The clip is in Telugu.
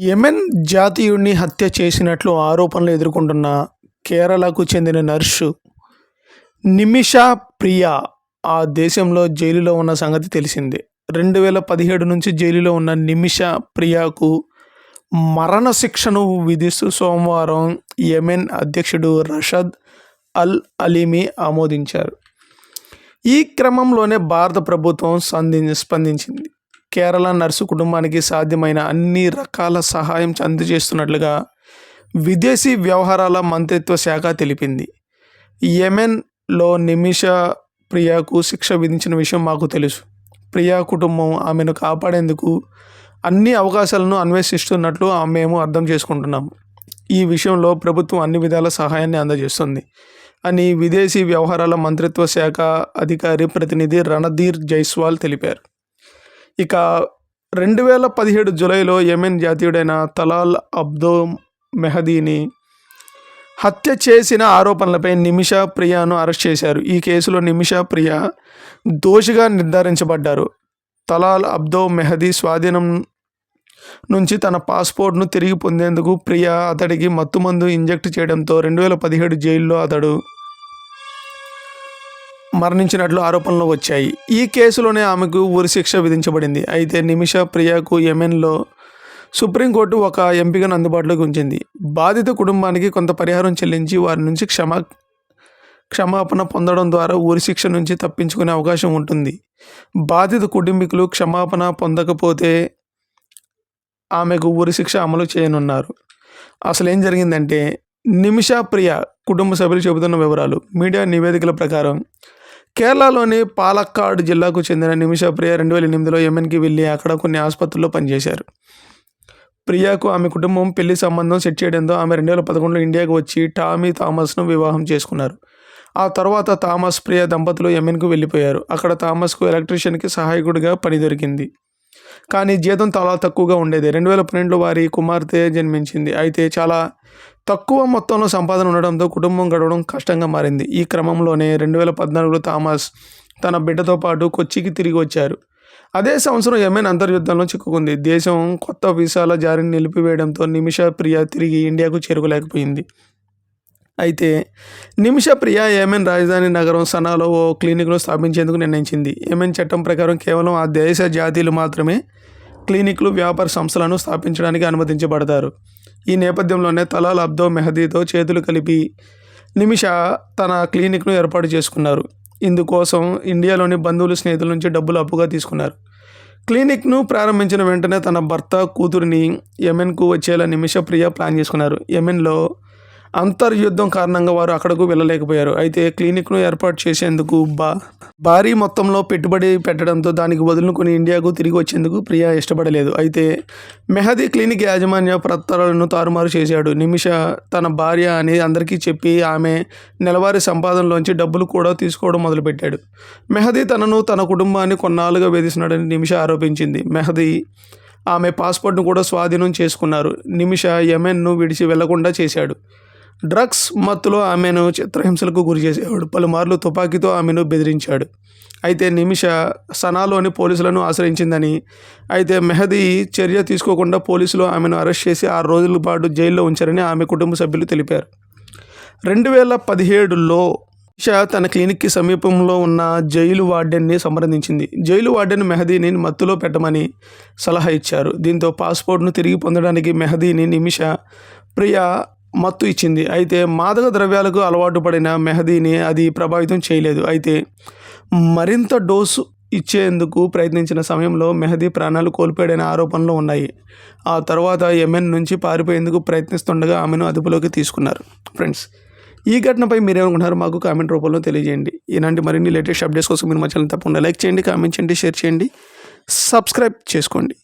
యెమెన్ జాతీయుడిని హత్య చేసినట్లు ఆరోపణలు ఎదుర్కొంటున్న కేరళకు చెందిన నర్సు నిమిషా ప్రియా ఆ దేశంలో జైలులో ఉన్న సంగతి తెలిసిందే. రెండు వేల పదిహేడు నుంచి జైలులో ఉన్న నిమిషా ప్రియాకు మరణశిక్షను విధిస్తూ సోమవారం యెమెన్ అధ్యక్షుడు రషద్ అల్ అలీమి ఆమోదించారు. ఈ క్రమంలోనే భారత ప్రభుత్వం సంధి స్పందించింది. కేరళ నర్సు కుటుంబానికి సాధ్యమైన అన్ని రకాల సహాయం అందజేస్తున్నట్లుగా విదేశీ వ్యవహారాల మంత్రిత్వ శాఖ తెలిపింది. యెమెన్లో నిమిషా ప్రియాకు శిక్ష విధించిన విషయం మాకు తెలుసు. ప్రియా కుటుంబం ఆమెను కాపాడేందుకు అన్ని అవకాశాలను అన్వేషిస్తున్నట్లు మేము అర్థం చేసుకుంటున్నాము ఈ విషయంలో ప్రభుత్వం అన్ని విధాల సహాయాన్ని అందజేస్తుంది అని విదేశీ వ్యవహారాల మంత్రిత్వ శాఖ అధికారి ప్రతినిధి రణధీర్ జైస్వాల్ తెలిపారు. ఇక రెండు వేల పదిహేడు జూలైలో యెమెన్ జాతీయుడైన తలాల్ అబ్దో మెహదీని హత్య చేసిన ఆరోపణలపై నిమిషా ప్రియాను అరెస్ట్ చేశారు. ఈ కేసులో నిమిషా ప్రియా దోషిగా నిర్ధారించబడ్డారు. తలాల్ అబ్దో మెహదీ స్వాధీనం నుంచి తన పాస్పోర్ట్ను తిరిగి పొందేందుకు ప్రియా అతడికి మత్తుమందు ఇంజెక్ట్ చేయడంతో రెండు వేల పదిహేడు జైల్లో అతడు మరణించినట్లు ఆరోపణలు వచ్చాయి. ఈ కేసులోనే ఆమెకు ఉరిశిక్ష విధించబడింది. అయితే నిమిష ప్రియాకు యెమెన్లో సుప్రీంకోర్టు ఒక ఎంపికను అందుబాటులోకి ఉంచింది. బాధిత కుటుంబానికి కొంత పరిహారం చెల్లించి వారి నుంచి క్షమా క్షమాపణ పొందడం ద్వారా ఉరిశిక్ష నుంచి తప్పించుకునే అవకాశం ఉంటుంది. బాధిత కుటుంబీకులు క్షమాపణ పొందకపోతే ఆమెకు ఉరిశిక్ష అమలు చేయనున్నారు. అసలు ఏం జరిగిందంటే నిమిషా ప్రియ కుటుంబ సభ్యులు చెబుతున్న వివరాలు మీడియా నివేదికల ప్రకారం కేరళలోని పాలక్కాడ్ జిల్లాకు చెందిన నిమిష ప్రియ రెండు వేల ఎనిమిదిలో యమెన్కి వెళ్ళి అక్కడ కొన్ని ఆసుపత్రుల్లో పనిచేశారు. ప్రియాకు ఆమె కుటుంబం పెళ్ళి సంబంధం సెట్ చేయడంతో ఆమె రెండు వేల పదకొండులో ఇండియాకు వచ్చి టామీ థామస్ను వివాహం చేసుకున్నారు. ఆ తర్వాత థామస్ ప్రియ దంపతులు యమెన్కు వెళ్ళిపోయారు. అక్కడ థామస్కు ఎలక్ట్రీషియన్కి సహాయకుడిగా పని దొరికింది. కానీ జీతం చాలా తక్కువగా ఉండేది. రెండు వేల పన్నెండులో వారి కుమార్తె జన్మించింది. అయితే చాలా తక్కువ మొత్తంలో సంపాదన ఉండడంతో కుటుంబం గడవడం కష్టంగా మారింది. ఈ క్రమంలోనే రెండు వేల పద్నాలుగులో థామస్ తన బిడ్డతో పాటు కొచ్చికి తిరిగి వచ్చారు. అదే సంవత్సరం యెమెన్ అంతర్యుద్ధంలో చిక్కుకుంది. దేశం కొత్త వీసాల జారీని నిలిపివేయడంతో నిమిష ప్రియ తిరిగి ఇండియాకు చేరుకోలేకపోయింది. అయితే నిమిష ప్రియ యెమెన్ రాజధాని నగరం సనాలో ఓ క్లినిక్ను స్థాపించేందుకు నిర్ణయించింది. ఏమెన్ చట్టం ప్రకారం కేవలం ఆ దేశ జాతీయులు మాత్రమే క్లినిక్లు వ్యాపార సంస్థలను స్థాపించడానికి అనుమతించబడతారు. ఈ నేపథ్యంలోనే తలాల్ అబ్దో మెహదీతో చేతులు కలిపి నిమిష తన క్లినిక్ను ఏర్పాటు చేసుకున్నారు. ఇందుకోసం ఇండియాలోని బంధువులు స్నేహితుల నుంచి డబ్బులు అప్పుగా తీసుకున్నారు. క్లినిక్ను ప్రారంభించిన వెంటనే తన భర్త కూతురిని యెమెన్కు వచ్చేలా నిమిష ప్రియ ప్లాన్ చేసుకున్నారు. యెమెన్లో అంతర్యుద్ధం కారణంగా వారు అక్కడకు వెళ్ళలేకపోయారు. అయితే క్లినిక్ను ఏర్పాటు చేసేందుకు బా భారీ మొత్తంలో పెట్టుబడి పెట్టడంతో దానికి వదులుకొని ఇండియాకు తిరిగి వచ్చేందుకు ప్రియా ఇష్టపడలేదు. అయితే మెహదీ క్లినిక్ యాజమాన్య పత్రాలను తారుమారు చేశాడు. నిమిష తన భార్య అని అందరికీ చెప్పి ఆమె నెలవారీ సంపాదనలోంచి డబ్బులు కూడా తీసుకోవడం మొదలుపెట్టాడు. మెహదీ తనను తన కుటుంబాన్ని కొన్నాళ్ళుగా వేధిస్తున్నాడని నిమిష ఆరోపించింది. మెహదీ ఆమె పాస్పోర్ట్ను కూడా స్వాధీనం చేసుకున్నారు. నిమిష యెమెన్ను విడిచి వెళ్ళకుండా చేశాడు. డ్రగ్స్ మత్తులో ఆమెను చిత్రహింసలకు గురి చేసేవాడు. పలుమార్లు తుపాకీతో ఆమెను బెదిరించాడు. అయితే నిమిష సనాలోని పోలీసులను ఆశ్రయించిందని. అయితే మెహదీ చర్య తీసుకోకుండా పోలీసులు ఆమెను అరెస్ట్ చేసి ఆరు రోజుల పాటు జైల్లో ఉంచారని ఆమె కుటుంబ సభ్యులు తెలిపారు. రెండు వేల పదిహేడులో షా తన క్లినిక్కి సమీపంలో ఉన్న జైలు వార్డెన్ని సంప్రదించింది. జైలు వార్డెన్ మెహదీని మత్తులో పెట్టమని సలహా ఇచ్చారు. దీంతో పాస్పోర్ట్ను తిరిగి పొందడానికి మెహదీని నిమిష ప్రియ మత్తు ఇచ్చింది. అయితే మాదక ద్రవ్యాలకు అలవాటు పడిన మెహదీని అది ప్రభావితం చేయలేదు. అయితే మరింత డోసు ఇచ్చేందుకు ప్రయత్నించిన సమయంలో మెహదీ ప్రాణాలు కోల్పోయాడనే ఆరోపణలు ఉన్నాయి. ఆ తర్వాత యెమెన్ నుంచి పారిపోయేందుకు ప్రయత్నిస్తుండగా ఆమెను అదుపులోకి తీసుకున్నారు. ఫ్రెండ్స్ ఈ ఘటనపై మీరేమనుకుంటున్నారు మాకు కామెంట్ రూపంలో తెలియజేయండి. ఇలాంటి మరిన్ని లేటెస్ట్ అప్డేట్స్ కోసం మీరు మా ఛానల్ తప్పకుండా లైక్ చేయండి కామెంట్ చేయండి షేర్ చేయండి సబ్స్క్రైబ్ చేసుకోండి.